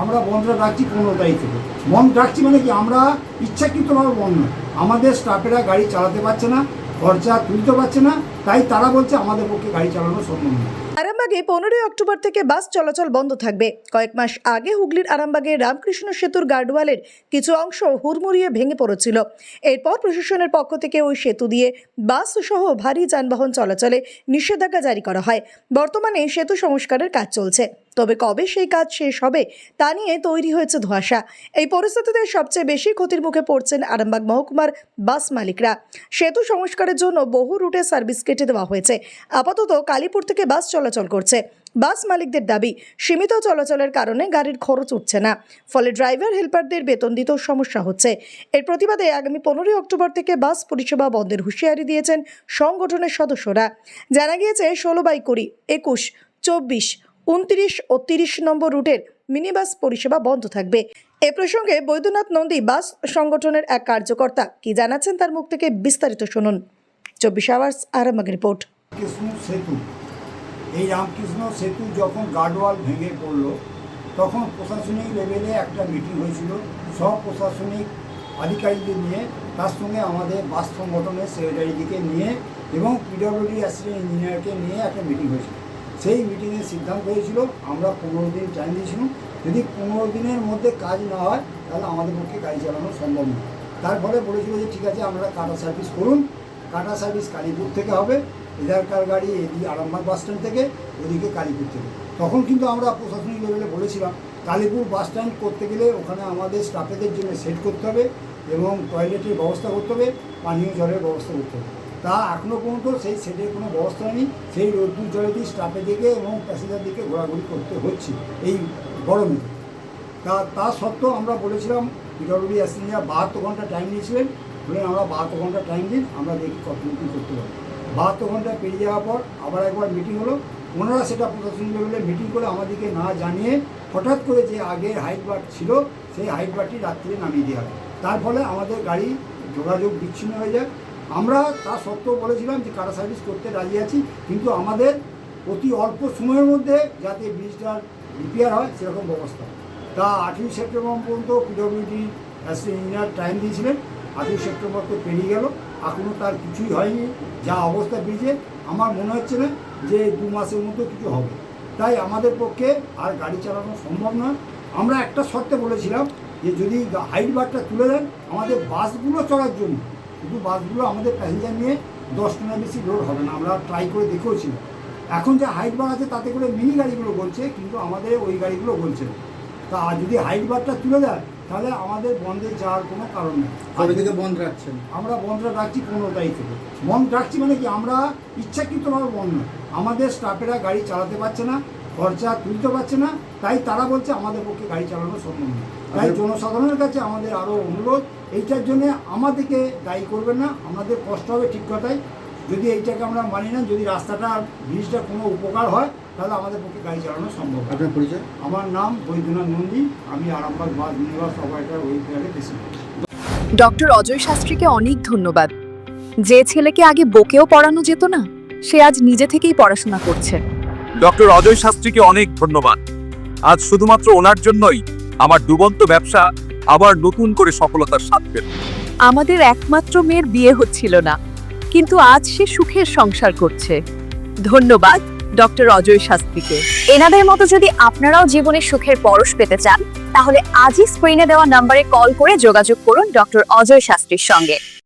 আমরা বন্ধ রাখছি পনেরো তারিখ থেকে। বন্ধ রাখছি মানে কি? আমরা ইচ্ছাকৃতভাবে বন্ধ। আমাদের স্টাফেরা গাড়ি চালাতে পারছে না, খরচা তুলতে পারছে না, তাই তারা বলছে আমাদের পক্ষে গাড়ি চালানো সম্ভব নয়। আরামবাগে পনেরোই অক্টোবর থেকে বাস চলাচল বন্ধ থাকবে। কয়েক মাস আগে হুগলির আরামবাগে রামকৃষ্ণ সেতুর গার্ডওয়ালের কিছু অংশ হুড়মুড়িয়ে ভেঙে পড়েছিল। এরপর প্রশাসনের পক্ষ থেকে ওই সেতু দিয়ে বাস সহ ভারী যানবাহন চলাচলে নিষেধাজ্ঞা জারি করা হয়। বর্তমানে সেতু সংস্কারের কাজ চলছে। তবে কবে সেই কাজ শেষ হবে তা নিয়ে তৈরি হয়েছে ধোঁয়াশা। এই পরিস্থিতিতে সবচেয়ে বেশি ক্ষতির মুখে পড়ছেন আরামবাগ মহকুমার বাস মালিকরা। সেতু সংস্কারের জন্য বহু রুটে সার্ভিস কেটে দেওয়া হয়েছে। আপাতত কালীপুর থেকে বাস চলাচল করছে। বাস মালিকদের দাবি, সীমিত চলাচলের কারণে গাড়ির খরচ উঠছে না। ফলে ড্রাইভার, হেল্পারদের বেতন দিতেও সমস্যা হচ্ছে। এর প্রতিবাদে আগামী পনেরোই অক্টোবর থেকে বাস পরিষেবা বন্ধের হুঁশিয়ারি দিয়েছেন সংগঠনের সদস্যরা। জানা গিয়েছে, ষোলো বাই কুড়ি, একুশ, চব্বিশ, উনত্রিশ ও তিরিশ নম্বর রুটের মিনি বাস পরিষেবা বন্ধ থাকবে। এ প্রসঙ্গে বৈদ্যনাথ নন্দী বাস সংগঠনের এক কার্যকর্তা কি জানাচ্ছেন তার মুখ থেকে বিস্তারিত শুনুন। চব্বিশ আওয়ার্স, আরামবাগ রিপোর্ট। এই রামকৃষ্ণ সেতু যখন গার্ডওয়াল ভেঙে পড়ল, তখন প্রশাসনিক লেভেলে একটা মিটিং হয়েছিল। সব প্রশাসনিক আধিকারিকদের নিয়ে, তার সঙ্গে আমাদের বাস সংগঠনের সেক্রেটারিদিকে নিয়ে এবং পিডব্লিউডি অ্যাসিস্ট্যান্ট ইঞ্জিনিয়ারকে নিয়ে একটা মিটিং হয়েছিল। সেই মিটিংয়ের সিদ্ধান্ত হয়েছিল, আমরা পনেরো দিন টাইম দিয়েছিলাম। যদি পনেরো দিনের মধ্যে কাজ না হয়, তাহলে আমাদের পক্ষে গাড়ি চালানো সম্ভব নয়। তারপরে বলেছিল যে, ঠিক আছে, আমরা কাটা সার্ভিস করুন। কাটা সার্ভিস কালীপুর থেকে হবে। এধারকার গাড়ি এদিকে আরামবাগ বাস স্ট্যান্ড থেকে ওদিকে কালীপুর থেকে। তখন কিন্তু আমরা প্রশাসনিক লেভেলে বলেছিলাম, কালীপুর বাস স্ট্যান্ড করতে গেলে ওখানে আমাদের স্টাফেদের জন্য সেট করতে হবে এবং টয়লেটের ব্যবস্থা করতে হবে, পানীয় জলের ব্যবস্থা করতে হবে। তা এখনও পর্যন্ত সেই সেটের কোনো ব্যবস্থা নেই সেই রোদ্দুর জলে দিয়ে স্টাফের দিকে এবং প্যাসেঞ্জার দিকে ঘোরাঘুরি করতে হচ্ছে এই গরমে। তা তা সত্ত্বেও আমরা বলেছিলাম পিডব্লিউডি অ্যাসেঞ্জার বাহাত্তর ঘণ্টা টাইম নিয়েছিলেন বলে আমরা বাহাত্তর ঘণ্টা টাইম দিন, আমরা দেখি কতটুকু করতে পারি। বাহাত্তর ঘণ্টা পেরিয়ে যাওয়ার পর আবার একবার মিটিং হলো। ওনারা সেটা প্রশাসনিক লেভেলে মিটিং করে আমাদেরকে না জানিয়ে হঠাৎ করে যে আগের হাইট বার ছিল, সেই হাইট বারটি রাত্রিরে নামিয়ে দেওয়া হয়। তার ফলে আমাদের গাড়ি যোগাযোগ বিচ্ছিন্ন হয়ে যায়। আমরা তা সত্ত্বেও বলেছিলাম যে কারা সার্ভিস করতে রাজি আছি, কিন্তু আমাদের অতি অল্প সময়ের মধ্যে যাতে ব্রিজটা রিপেয়ার হয়, সেরকম ব্যবস্থা। তা আঠেরোই সেপ্টেম্বর পর্যন্ত পিডব্লিউডি অ্যাসিস্ট্যান্ট ইঞ্জিনিয়ার টাইম দিয়েছিলেন। আঠেরোই সেপ্টেম্বর তো পেরিয়ে গেল এখনও তার কিছুই হয়নি। যা অবস্থা ব্রিজে আমার মনে হচ্ছে না যে দু মাসের মধ্যে কিছু হবে। তাই আমাদের পক্ষে আর গাড়ি চালানো সম্ভব নয়। আমরা একটা শর্তে বলেছিলাম যে যদি হাইট বারটা তুলে দেন, আমাদের বাসগুলো চলার জন্য। কিন্তু বাসগুলো আমাদের প্যাসেঞ্জার নিয়ে দশ টনের বেশি লোড হবে না, আমরা ট্রাই করে দেখেওছিলাম এখন যে হাইট বার আছে তাতে করে মিনি গাড়িগুলো বলছে কিন্তু আমাদের ওই গাড়িগুলো বলছে না। তা যদি হাইট বারটা তুলে দেয় তাহলে আমাদের বন্ধে যাওয়ার কোনো কারণ নেই। কবে থেকে বন্ধ রাখছেন? আমরা বন্ধটা রাখছি পনেরো তারিখ থেকে। বন্ধ রাখছি মানে কি? আমরা ইচ্ছাকৃতভাবে বন্ধ। আমাদের স্টাফেরা গাড়ি চালাতে পারছে না খরচা তুলতে পারছে না তাই তারা বলছে আমাদের পক্ষে গাড়ি চালানো সম্ভব নয়। তাই জনসাধারণের কাছে আমাদের আরও অনুরোধ এইটার জন্য আমাদেরকে দায়ী করবেন না। আমাদের কষ্ট হবে ঠিক কথাই। যদি এইটাকে আমরা মানি না যদি রাস্তাটা ব্রিজটা কোনো উপকার হয় তাহলে আমাদের পক্ষে গাড়ি চালানো সম্ভব আপনার পরিচয়? আমার নাম বৈদ্যনাথ নন্দী আমি আরামবাগ বাস নিবাস অপারেটার ওয়েলফেয়ারে প্রেসিডেন্ট ডক্টর অজয় শাস্ত্রীকে অনেক ধন্যবাদ। যে ছেলেকে আগে বকেও পড়ানো যেত না সে আজ নিজে থেকেই পড়াশোনা করছে। ডক্টর অজয় শাস্ত্রীকে অনেক ধন্যবাদ। আজ শুধুমাত্র ওনার জন্যই আমার ডুবন্ত ব্যবসা আবার নতুন করে সফলতার স্বাদ পেল। আমাদের একমাত্র মেয়ের বিয়ে হচ্ছিল না কিন্তু আজ সে সুখের সংসার করছে। ধন্যবাদ। ডক্টর অজয় শাস্ত্রীকে। এনাদের মতো যদি আপনারাও জীবনে সুখের পরশ পেতে চান, তাহলে আজই স্ক্রিনে দেওয়া নম্বরে কল করে যোগাযোগ করুন ডক্টর অজয় শাস্ত্রীর সঙ্গে।